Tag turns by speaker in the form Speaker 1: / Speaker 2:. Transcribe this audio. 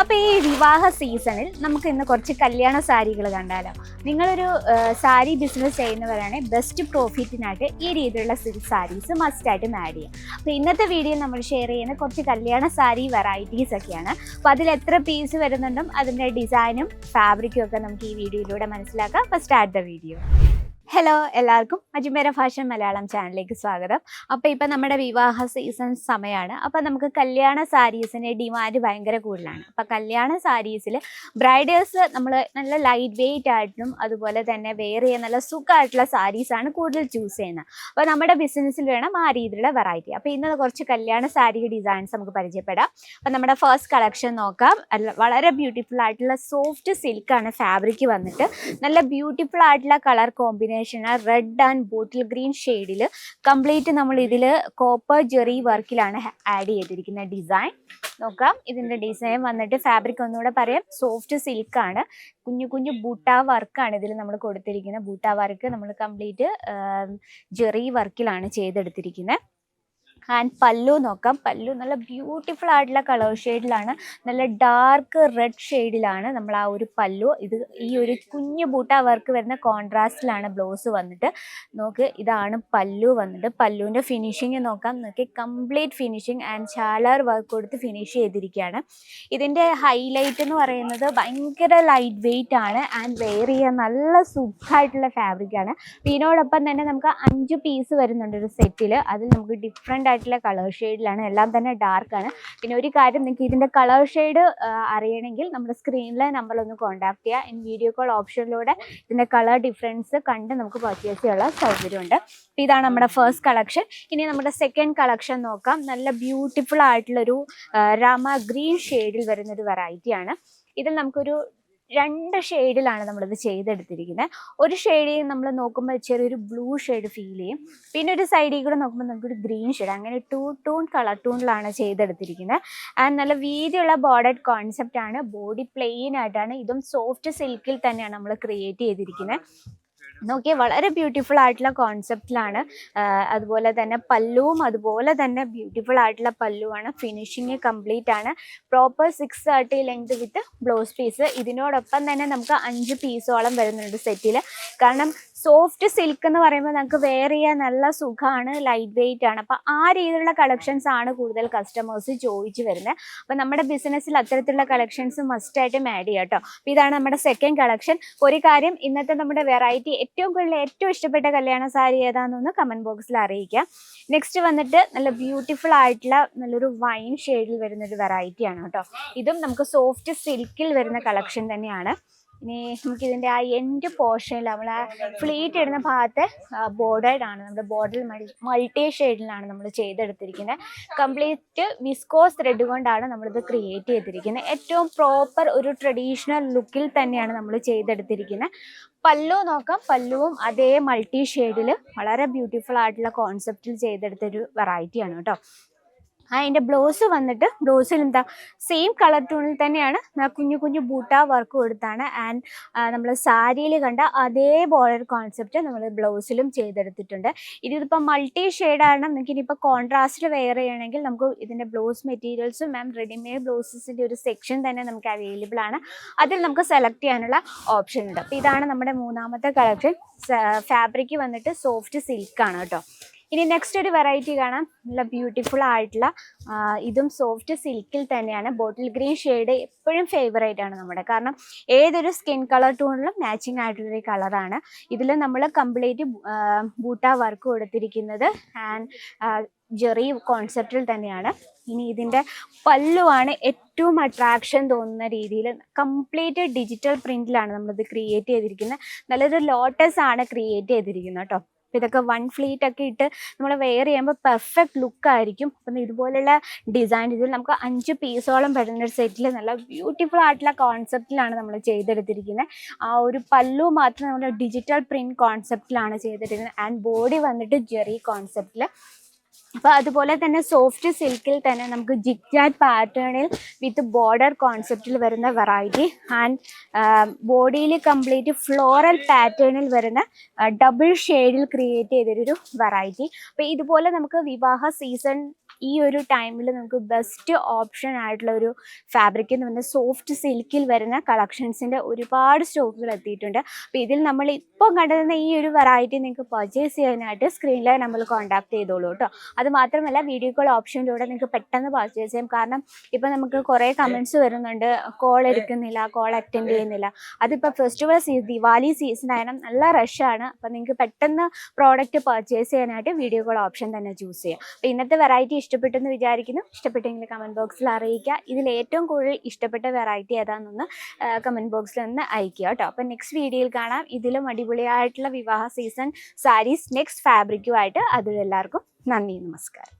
Speaker 1: അപ്പോൾ ഈ വിവാഹ സീസണിൽ നമുക്ക് ഇന്ന് കുറച്ച് കല്യാണ സാരികൾ കണ്ടാലോ? നിങ്ങളൊരു സാരി ബിസിനസ് ചെയ്യുന്നവരാണെങ്കിൽ ബെസ്റ്റ് പ്രോഫിറ്റിനായിട്ട് ഈ രീതിയിലുള്ള സാരീസ് മസ്റ്റായിട്ടും ആഡ് ചെയ്യാം. അപ്പോൾ ഇന്നത്തെ വീഡിയോ നമ്മൾ ഷെയർ ചെയ്യുന്ന കുറച്ച് കല്യാണ സാരി വെറൈറ്റീസ് ഒക്കെയാണ്. അപ്പോൾ അതിൽ എത്ര പീസ് വരുന്നുണ്ടും അതിന്റെ ഡിസൈനും ഫാബ്രിക്കും ഒക്കെ നമുക്ക് ഈ വീഡിയോയിലൂടെ മനസ്സിലാക്കാം. First start the video hello എല്ലാവർക്കും അജ്മേര ഫാഷൻ മലയാളം ചാനലിലേക്ക് സ്വാഗതം. അപ്പോൾ ഇപ്പം നമ്മുടെ വിവാഹ സീസൺ സമയമാണ് അപ്പോൾ നമുക്ക് കല്യാണ സാരീസിന് ഡിമാൻഡ് ഭയങ്കര കൂടുതലാണ്. അപ്പോൾ കല്യാണ സാരീസിൽ ബ്രൈഡേഴ്സ് നമ്മൾ നല്ല ലൈറ്റ് വെയിറ്റ് ആയിട്ടും അതുപോലെ തന്നെ വെയർ ചെയ്യാൻ നല്ല സുഖമായിട്ടുള്ള സാരീസാണ് കൂടുതൽ ചൂസ് ചെയ്യുന്നത്. അപ്പോൾ നമ്മുടെ ബിസിനസ്സിൽ വേണം ആ രീതിയിലുള്ള വെറൈറ്റി അപ്പോൾ ഇന്ന് കുറച്ച് കല്യാണ സാരി ഡിസൈൻസ് നമുക്ക് പരിചയപ്പെടാം. അപ്പോൾ നമ്മുടെ ഫസ്റ്റ് കളക്ഷൻ നോക്കാം. വളരെ ബ്യൂട്ടിഫുൾ ആയിട്ടുള്ള സോഫ്റ്റ് സിൽക്കാണ് ഫാബ്രിക് വന്നിട്ട്. നല്ല ബ്യൂട്ടിഫുൾ ആയിട്ടുള്ള colour combination red and bottle green ഷെയ്ഡിൽ കംപ്ലീറ്റ് നമ്മൾ ഇതിൽ കോപ്പർ ജെറി വർക്കിലാണ് ആഡ് ചെയ്തിരിക്കുന്ന ഡിസൈൻ നോക്കാം. ഇതിന്റെ ഡിസൈൻ വന്നിട്ട് ഫാബ്രിക് ഒന്നുകൂടെ പറയാം. സോഫ്റ്റ് സിൽക്കാണ് കുഞ്ഞു കുഞ്ഞു ബൂട്ട വർക്കാണ് ഇതിൽ നമ്മൾ കൊടുത്തിരിക്കുന്നത് ബൂട്ട വർക്ക് നമ്മൾ കംപ്ലീറ്റ് ജെറി വർക്കിലാണ് ചെയ്തെടുത്തിരിക്കുന്നത് ആൻഡ് പല്ലു നോക്കാം. പല്ലു നല്ല ബ്യൂട്ടിഫുൾ ആയിട്ടുള്ള കളർ ഷെയ്ഡിലാണ് നല്ല ഡാർക്ക് റെഡ് ഷെയ്ഡിലാണ് നമ്മൾ ആ ഒരു പല്ലു. ഇത് ഈ ഒരു കുഞ്ഞു ബൂട്ട വർക്ക് വരുന്ന കോൺട്രാസ്റ്റിലാണ് ബ്ലൗസ് വന്നിട്ട്. നോക്ക് ഇതാണ് പല്ലു വന്നിട്ട്. പല്ലുവിന്റെ ഫിനിഷിങ് നോക്കാം. നോക്കി കംപ്ലീറ്റ് ഫിനിഷിങ് ആൻഡ് ചാലാർ വർക്ക് കൊടുത്ത് ഫിനിഷ് ചെയ്തിരിക്കുകയാണ്. ഇതിന്റെ ഹൈലൈറ്റ് എന്ന് പറയുന്നത് ഭയങ്കര ലൈറ്റ് വെയിറ്റ് ആണ് ആൻഡ് വെയർ ചെയ്യാൻ നല്ല സുഖമായിട്ടുള്ള ഫാബ്രിക് ആണ്. ഇതിനോടൊപ്പം തന്നെ നമുക്ക് അഞ്ച് പീസ് വരുന്നുണ്ട് ഒരു സെറ്റിൽ അതിൽ നമുക്ക് ഡിഫറെന്റ് ആയിട്ടുള്ള കളർ ഷെയ്ഡിലാണ് എല്ലാം തന്നെ ഡാർക്ക് ആണ്. പിന്നെ ഒരു കാര്യം നിങ്ങൾക്ക് ഇതിന്റെ കളർ ഷെയ്ഡ് അറിയണമെങ്കിൽ നമ്മുടെ സ്ക്രീനിലെ നമ്പറിലൊന്ന് കോൺടാക്ട് ചെയ്യുക ഇൻ വീഡിയോ കോൾ ഓപ്ഷനിലൂടെ ഇതിന്റെ കളർ ഡിഫറൻസ് കണ്ട് നമുക്ക് പർച്ചേസ് ചെയ്യാനുള്ള സൗകര്യമുണ്ട്. അപ്പോൾ ഇതാണ് നമ്മുടെ ഫസ്റ്റ് കളക്ഷൻ ഇനി നമ്മുടെ സെക്കൻഡ് കളക്ഷൻ നോക്കാം. നല്ല ബ്യൂട്ടിഫുൾ ആയിട്ടുള്ളൊരു രാമ ഗ്രീൻ ഷെയ്ഡിൽ വരുന്നൊരു വെറൈറ്റിയാണ് ഇതിൽ നമുക്കൊരു രണ്ട് ഷെയ്ഡിലാണ് നമ്മളിത് ചെയ്തെടുത്തിരിക്കുന്നത് ഒരു ഷെയ്ഡിൽ നമ്മൾ നോക്കുമ്പോൾ ചെറിയൊരു ബ്ലൂ ഷെയ്ഡ് ഫീൽ ചെയ്യും. പിന്നെ ഒരു സൈഡിൽ കൂടെ നോക്കുമ്പോൾ നമുക്കൊരു ഗ്രീൻ ഷെയ്ഡ് അങ്ങനെ ടൂ ടൂൺ കളർ ടൂണിലാണ് ചെയ്തെടുത്തിരിക്കുന്നത് നല്ല വീതിയുള്ള ബോർഡഡ് കോൺസെപ്റ്റ് ആണ്. ബോഡി പ്ലെയിൻ ആയിട്ടാണ് ഇതും സോഫ്റ്റ് സിൽക്കിൽ തന്നെയാണ് നമ്മൾ ക്രിയേറ്റ് ചെയ്തിരിക്കുന്നത് നോക്കിയാൽ വളരെ ബ്യൂട്ടിഫുൾ ആയിട്ടുള്ള കോൺസെപ്റ്റിലാണ് അതുപോലെ തന്നെ പല്ലുവും അതുപോലെ തന്നെ ബ്യൂട്ടിഫുൾ ആയിട്ടുള്ള പല്ലുവാണ്. ഫിനിഷിങ് കംപ്ലീറ്റ് ആണ്. Proper six thirty length with blouse piece ഇതിനോടൊപ്പം തന്നെ നമുക്ക് അഞ്ച് പീസോളം വരുന്നുണ്ട് സെറ്റിൽ കാരണം സോഫ്റ്റ് സിൽക്ക് എന്ന് പറയുമ്പോൾ നമുക്ക് വെയർ ചെയ്യാൻ നല്ല സുഖമാണ് ലൈറ്റ് വെയിറ്റ് ആണ്. അപ്പോൾ ആ രീതിയിലുള്ള കളക്ഷൻസ് ആണ് കൂടുതൽ കസ്റ്റമേഴ്സ് ചോദിച്ചു വരുന്നത്. അപ്പോൾ നമ്മുടെ ബിസിനസ്സിൽ അത്തരത്തിലുള്ള കളക്ഷൻസ് മസ്റ്റായിട്ടും ആഡ് ചെയ്യാം കേട്ടോ അപ്പോൾ ഇതാണ് നമ്മുടെ സെക്കൻഡ് കളക്ഷൻ ഒരു കാര്യം ഇന്നത്തെ നമ്മുടെ വെറൈറ്റി ഏറ്റവും കൂടുതൽ ഏറ്റവും ഇഷ്ടപ്പെട്ട കല്യാണ സാരി ഏതാണെന്നൊന്ന് കമന്റ് ബോക്സിൽ അറിയിക്കാം. നെക്സ്റ്റ് വന്നിട്ട് നല്ല ബ്യൂട്ടിഫുൾ ആയിട്ടുള്ള നല്ലൊരു വൈൻ ഷെയ്ഡിൽ വരുന്ന ഒരു വെറൈറ്റി ആണ് കേട്ടോ. ഇതും നമുക്ക് സോഫ്റ്റ് സിൽക്കിൽ വരുന്ന കളക്ഷൻ തന്നെയാണ്. ഇനി നമുക്ക് ആ എൻഡ് പോർഷനിൽ നമ്മൾ ആ ഫ്ലീറ്റ് ഇടുന്ന ഭാഗത്തെ ബോർഡേഡ് ആണ്. നമ്മുടെ ബോർഡിൽ മൾട്ടി ഷെയ്ഡിലാണ് നമ്മൾ ചെയ്തെടുത്തിരിക്കുന്നത്. കംപ്ലീറ്റ് വിസ്കോസ് ത്രെഡ് കൊണ്ടാണ് നമ്മളിത് ക്രിയേറ്റ് ചെയ്തിരിക്കുന്നത്. ഏറ്റവും പ്രോപ്പർ ഒരു ട്രഡീഷണൽ ലുക്കിൽ തന്നെയാണ് നമ്മൾ ചെയ്തെടുത്തിരിക്കുന്നത്. പല്ലു നോക്കാം. പല്ലുവും അതേ മൾട്ടി ഷെയ്ഡിൽ വളരെ ബ്യൂട്ടിഫുൾ ആയിട്ടുള്ള കോൺസെപ്റ്റിൽ ചെയ്തെടുത്തൊരു വെറൈറ്റിയാണ് കേട്ടോ. അതിന്റെ ബ്ലൗസ് വന്നിട്ട് ബ്ലൗസിൽ എന്താ സെയിം കളർ ടൂണിൽ തന്നെയാണ് കുഞ്ഞു കുഞ്ഞു ബൂട്ട വർക്ക് കൊടുത്താണ്. ആൻഡ് നമ്മൾ സാരിയിൽ കണ്ട അതേ ബോർഡർ കോൺസെപ്റ്റ് നമ്മൾ ബ്ലൗസിലും ചെയ്തെടുത്തിട്ടുണ്ട്. ഇതിപ്പോൾ മൾട്ടി ഷെയ്ഡാണ് നിങ്ങൾക്ക് ഇനിയിപ്പോൾ കോൺട്രാസ്റ്റ് വെയർ ചെയ്യണമെങ്കിൽ നമുക്ക് ഇതിന്റെ ബ്ലൗസ് മെറ്റീരിയൽസും മാം റെഡിമെയ്ഡ് ബ്ലൗസസിന്റെ ഒരു സെക്ഷൻ തന്നെ നമുക്ക് അവൈലബിൾ ആണ്. അതിൽ നമുക്ക് സെലക്ട് ചെയ്യാനുള്ള ഓപ്ഷൻ ഉണ്ട്. അപ്പോൾ ഇതാണ് നമ്മുടെ മൂന്നാമത്തെ കളക്ഷൻ ഫാബ്രിക് വന്നിട്ട് സോഫ്റ്റ് സിൽക്കാണ് കേട്ടോ. ഇനി നെക്സ്റ്റ് ഒരു വെറൈറ്റി കാണാം. നല്ല ബ്യൂട്ടിഫുൾ ആയിട്ടുള്ള ഇതും സോഫ്റ്റ് സിൽക്കിൽ തന്നെയാണ്. ബോട്ടിൽ ഗ്രീൻ ഷെയ്ഡ് എപ്പോഴും ഫേവറേറ്റ് ആണ് നമ്മുടെ. കാരണം ഏതൊരു സ്കിൻ കളർ ടൂണിലും മാച്ചിങ് ആയിട്ടുള്ളൊരു കളറാണ് ഇതിൽ നമ്മൾ കംപ്ലീറ്റ് ബൂട്ട വർക്ക് കൊടുത്തിരിക്കുന്നത്. ആൻഡ് ജെറി കോൺസെപ്റ്റിൽ തന്നെയാണ്. ഇനി ഇതിന്റെ പല്ലുവാണ് ഏറ്റവും അട്രാക്ഷൻ തോന്നുന്ന രീതിയിൽ കംപ്ലീറ്റ് ഡിജിറ്റൽ പ്രിന്റിലാണ് നമ്മളിത് ക്രിയേറ്റ് ചെയ്തിരിക്കുന്നത്. നല്ലൊരു ലോട്ടസ് ആണ് ക്രിയേറ്റ് ചെയ്തിരിക്കുന്നത് കേട്ടോ അപ്പോൾ ഇതൊക്കെ വൺ ഫ്ലീറ്റ് ഒക്കെ ഇട്ട് നമ്മൾ വെയർ ചെയ്യുമ്പോൾ പെർഫെക്റ്റ് ലുക്ക് ആയിരിക്കും. അപ്പം ഇതുപോലുള്ള ഡിസൈൻ ഇതിൽ നമുക്ക് അഞ്ച് പീസോളം വരുന്ന ഒരു സെറ്റിൽ നല്ല ബ്യൂട്ടിഫുൾ ആയിട്ടുള്ള കോൺസെപ്റ്റിലാണ് നമ്മൾ ചെയ്തെടുത്തിരിക്കുന്നത് ആ ഒരു പല്ലു മാത്രം നമ്മൾ ഡിജിറ്റൽ പ്രിന്റ് കോൺസെപ്റ്റിലാണ് ചെയ്തിരിക്കുന്നത് ആൻഡ് ബോഡി വന്നിട്ട് ജെറി കോൺസെപ്റ്റിൽ അപ്പോൾ അതുപോലെ തന്നെ സോഫ്റ്റ് സിൽക്കിൽ തന്നെ നമുക്ക് ജിഗ്ജാറ്റ് പാറ്റേണിൽ വിത്ത് ബോർഡർ കോൺസെപ്റ്റിൽ വരുന്ന വെറൈറ്റി ആൻഡ് ബോഡിയിൽ കംപ്ലീറ്റ് ഫ്ലോറൽ പാറ്റേണിൽ വരുന്ന ഡബിൾ ഷെയ്ഡിൽ ക്രിയേറ്റ് ചെയ്തൊരു വെറൈറ്റി അപ്പോൾ ഇതുപോലെ നമുക്ക് വിവാഹ സീസൺ ഈ ഒരു ടൈമിൽ നമുക്ക് ബെസ്റ്റ് ഓപ്ഷൻ ആയിട്ടുള്ള ഒരു ഫാബ്രിക് എന്ന് പറഞ്ഞാൽ സോഫ്റ്റ് സിൽക്കിൽ വരുന്ന കളക്ഷൻസിന്റെ ഒരുപാട് സ്റ്റോക്കുകൾ എത്തിയിട്ടുണ്ട്. അപ്പോൾ ഇതിൽ നമ്മൾ ഇപ്പോൾ കണ്ടുവരുന്ന ഈ ഒരു വെറൈറ്റി നിങ്ങൾക്ക് പർച്ചേസ് ചെയ്യാനായിട്ട് സ്ക്രീനിൽ നമ്മൾ കോൺടാക്ട് ചെയ്തോളൂ കേട്ടോ. അത് മാത്രമല്ല വീഡിയോ കോൾ ഓപ്ഷനിലൂടെ നിങ്ങൾക്ക് പെട്ടെന്ന് പർച്ചേസ് ചെയ്യാം. കാരണം ഇപ്പോൾ നമുക്ക് കുറേ കമൻസ് വരുന്നുണ്ട്. കോൾ എടുക്കുന്നില്ല കോൾ അറ്റൻഡ് ചെയ്യുന്നില്ല. അതിപ്പോൾ ഫെസ്റ്റിവൽ സീസൺ ദിവാലി സീസൺ ആയാലും നല്ല റഷാണ് അപ്പോൾ നിങ്ങൾക്ക് പെട്ടെന്ന് പ്രോഡക്റ്റ് പർച്ചേസ് ചെയ്യാനായിട്ട് വീഡിയോ കോൾ ഓപ്ഷൻ തന്നെ ചൂസ് ചെയ്യാം. അപ്പോൾ ഇന്നത്തെ വെറൈറ്റി ഇഷ്ടപ്പെട്ടെന്ന് വിചാരിക്കുന്നു. ഇഷ്ടപ്പെട്ടെങ്കിൽ കമന്റ് ബോക്സിൽ അറിയിക്കുക. ഇതിൽ ഏറ്റവും കൂടുതൽ ഇഷ്ടപ്പെട്ട വെറൈറ്റി ഏതാണെന്നൊന്ന് കമന്റ് ബോക്സിൽ ഒന്ന് അയക്കുക കേട്ടോ. അപ്പം നെക്സ്റ്റ് വീഡിയോയിൽ കാണാം. ഇതിലും അടിപൊളിയായിട്ടുള്ള വിവാഹ സീസൺ സാരീസ് നെക്സ്റ്റ് ഫാബ്രിക്കുമായിട്ട് അതിലെല്ലാവർക്കും നന്ദി. നമസ്കാരം.